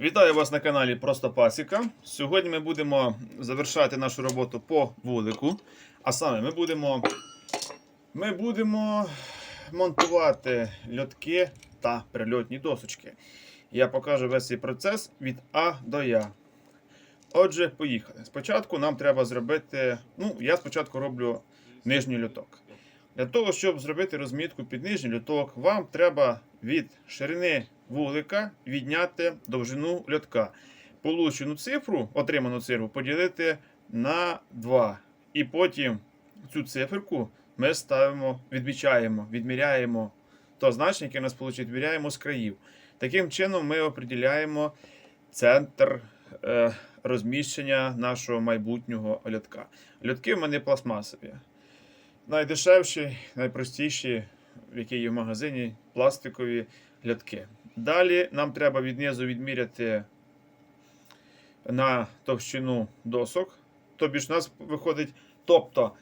Вітаю вас на каналі Просто Пасіка. Сьогодні ми будемо завершати нашу роботу по вулику. А саме ми будемо, ми будемо монтувати льотки та прильотні досочки. Я покажу весь цей процес від А до Я. Отже, поїхали. Спочатку нам треба зробити. Ну, я спочатку роблю нижній льоток. Для того, щоб зробити розмітку під нижній льоток, вам треба від ширини вулика відняти довжину льотка. Получену цифру, отриману цифру, поділити на 2. І потім цю циферку ми ставимо, відмічаємо, відміряємо то значення, яке у нас вийшло, відміряємо з країв. Таким чином ми определяємо центр е, розміщення нашого майбутнього льотка. Льотки в мене пластмасові. Найдешевші, найпростіші, які є в магазині, пластикові льотки. Далі нам треба віднизу відміряти на товщину досок. Тобі ж у нас виходить. Тобто,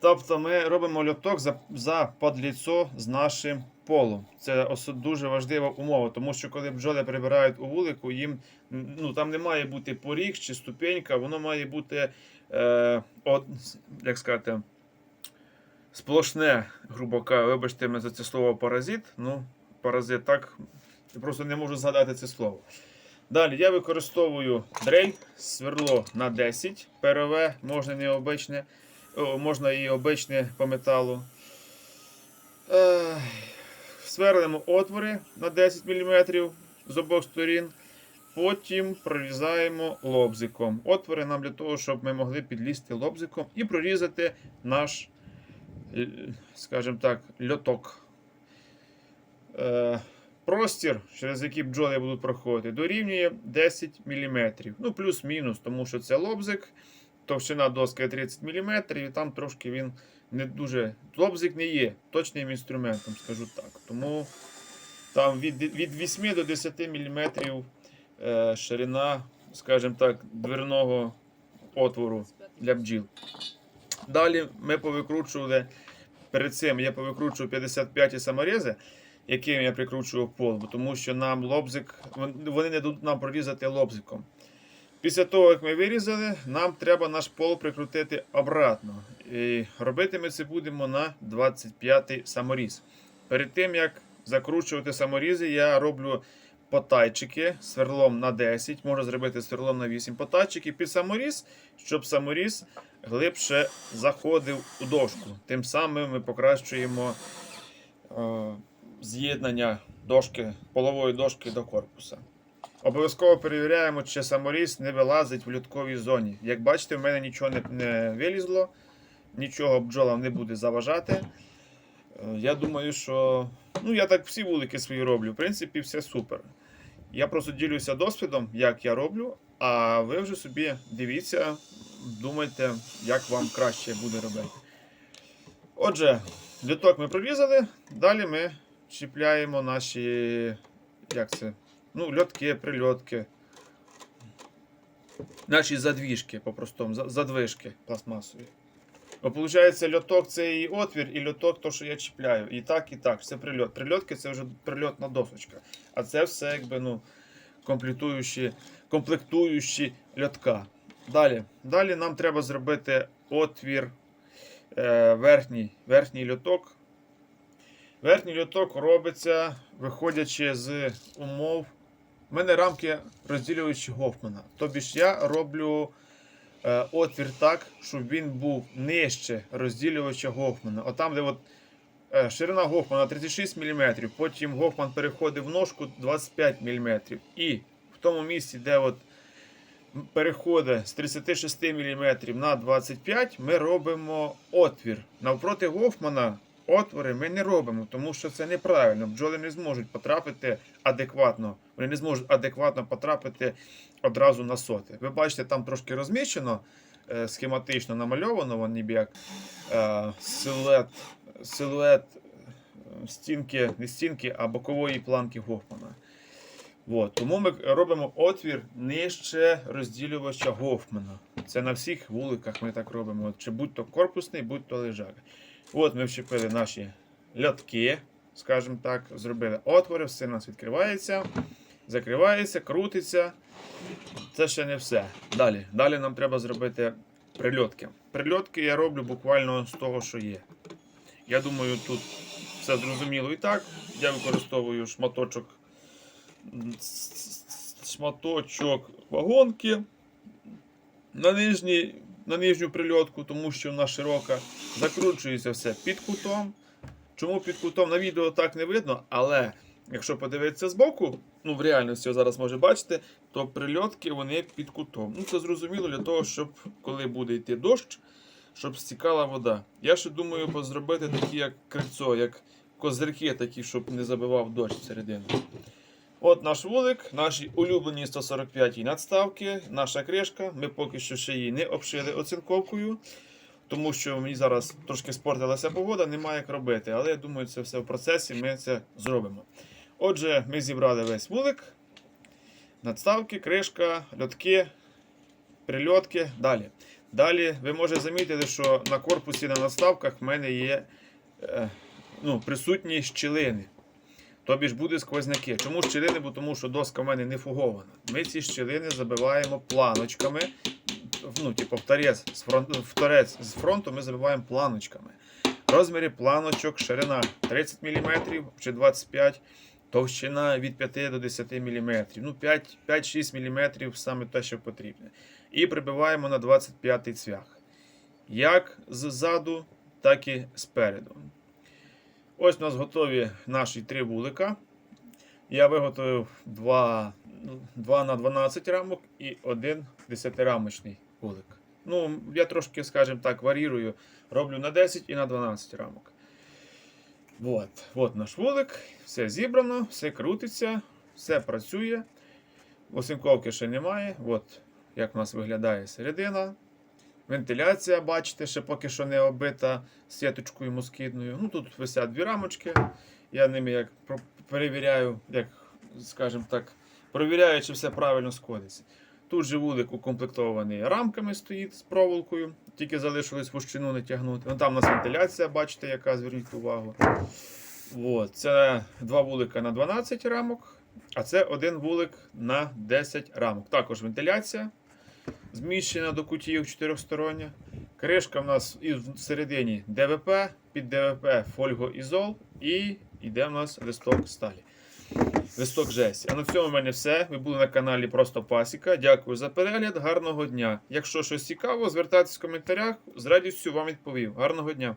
тобто ми робимо льоток за, за подліцо з нашим полом. Це дуже важлива умова, тому що коли бджоли прибирають у вулику, їм ну, там не має бути поріг чи ступенька, воно має бути, е, от, як сказати, сплошне, грубо кажучи, вибачте мене за це слово паразит. Ну, паразит так, я просто не можу згадати це слово. Далі я використовую дрель, сверло на 10, ПРВ, можна не обичне, можна і обичне по металу. Е, сверлимо отвори на 10 мм з обох сторін. Потім прорізаємо лобзиком. Отвори нам для того, щоб ми могли підлізти лобзиком і прорізати наш, скажімо так, льоток. Е, простір, через який бджоли будуть проходити, дорівнює 10 мм. Ну, плюс-мінус, тому що це лобзик, товщина доски 30 мм, і там трошки він не дуже. Лобзик не є точним інструментом, скажу так. Тому там від, від 8 до 10 мм е, ширина, скажімо так, дверного отвору для бджіл. Далі ми повикручували. Перед цим я повикручував 55 саморези, яким я прикручував полбу, тому що нам лобзик, вони не дадуть нам прорізати лобзиком. Після того, як ми вирізали, нам треба наш пол прикрутити обратно. І робити ми це будемо на 25-й саморіз. Перед тим, як закручувати саморізи, я роблю потайчики сверлом на 10, можна зробити сверлом на 8 потайчиків під саморіз, щоб саморіз глибше заходив у дошку. Тим самим ми покращуємо е, з'єднання дошки, полової дошки до корпуса. Обов'язково перевіряємо, чи саморіз не вилазить в льотковій зоні. Як бачите, в мене нічого не, не вилізло, нічого бджолам не буде заважати. Е, Я думаю, що ну, я так всі вулики свої роблю. В принципі, все супер. Я просто ділюся досвідом, як я роблю, а ви вже собі дивіться, думайте, як вам краще буде робити. Отже, люток ми прорізали, далі ми чіпляємо наші як це? Ну, льотки, прильотки. Наші задвіжки, по-простому, задвижки пластмасові. Бо виходить, льоток це і отвір, і льоток то, що я чіпляю. І так, і так. Все прильот. Прильотки це вже прильотна досочка. А це все якби ну, комплектуючі, комплектуючі льотка. Далі. Далі нам треба зробити отвір е, верхній, верхній льоток. Верхній льоток робиться, виходячи з умов. У мене рамки розділюючі Гофмана. Тобі ж я роблю е, отвір так, щоб він був нижче розділювача Гофмана. Отам, де от, е, ширина Гофмана 36 мм, потім Гофман переходить в ножку 25 мм. І в тому місці, де от переходить з 36 мм на 25 ми робимо отвір. Навпроти Гофмана отвори ми не робимо, тому що це неправильно. Бджоли не зможуть потрапити адекватно. Вони не зможуть адекватно потрапити одразу на соти. Ви бачите, там трошки розміщено, е, схематично намальовано, вон ніби як е, силует, силует е, стінки, не стінки, а бокової планки Гофмана. От, тому ми робимо отвір нижче розділювача Гофмана. Це на всіх вуликах ми так робимо. Чи будь-то корпусний, будь-то лежак. От ми вчепили наші льотки, скажімо так, зробили отвори, все у нас відкривається, закривається, крутиться. це ще не все. Далі. Далі нам треба зробити прильотки. Прильотки я роблю буквально з того, що є. Я думаю, тут все зрозуміло і так. Я використовую шматочок, шматочок вагонки на, нижній, на нижню прильотку, тому що вона широка. Закручується все під кутом. Чому під кутом на відео так не видно, але якщо подивитися збоку, ну в реальності зараз може бачити, то прильотки вони під кутом. Ну це зрозуміло для того, щоб коли буде йти дощ, щоб стікала вода. Я ще думаю зробити такі, як крильцо, як козирки такі, щоб не забивав дощ всередину. От наш вулик, наші улюблені 145 надставки, наша кришка. Ми поки що ще її не обшили оцинковкою, тому що мені зараз трошки спортилася погода, немає як робити. Але я думаю, це все в процесі, ми це зробимо. Отже, ми зібрали весь вулик, надставки, кришка, льотки, прильотки. Далі. Далі ви можете замітити, що на корпусі на надставках в мене є е, ну, присутні щілини. Тобі ж буде сквозняки. Чому щілини? Бо тому що доска в мене не фугована. Ми ці щілини забиваємо планочками. Ну, типу, в торець з фронту, в торець з фронту ми забиваємо планочками. Розміри планочок, ширина 30 мм чи 25 товщина від 5 до 10 мм. Ну, 5 5-6 мм саме те, що потрібне. І прибиваємо на 25 цвях. Як ззаду, так і спереду. Ось у нас готові наші три вулика. Я виготовив 2, 2 на 12 рамок і один 10-рамочний вулик. Ну, я трошки, скажімо так, варірую. Роблю на 10 і на 12 рамок. Вот. От наш вулик. Все зібрано, все крутиться, все працює. Осинковки ще немає. От як у нас виглядає середина. Вентиляція, бачите, ще поки що не оббита сіточкою москітною. Ну тут висять дві рамочки. Я ними як перевіряю, як, скажімо так, провіряю, чи все правильно сходиться. Тут же вулик укомплектований рамками стоїть з проволокою, тільки залишилось вощину не тягнути. Вон там у нас вентиляція, бачите, яка, зверніть увагу. От, це два вулика на 12 рамок, а це один вулик на 10 рамок. Також вентиляція зміщена до кутів чотирьохстороння. Кришка в нас і всередині ДВП, під ДВП фольгоізол і йде в нас листок сталі. Листок жесті. А на цьому в мене все. Ви були на каналі Просто Пасіка. Дякую за перегляд. Гарного дня. Якщо щось цікаво, звертайтесь в коментарях. З радістю вам відповів. Гарного дня!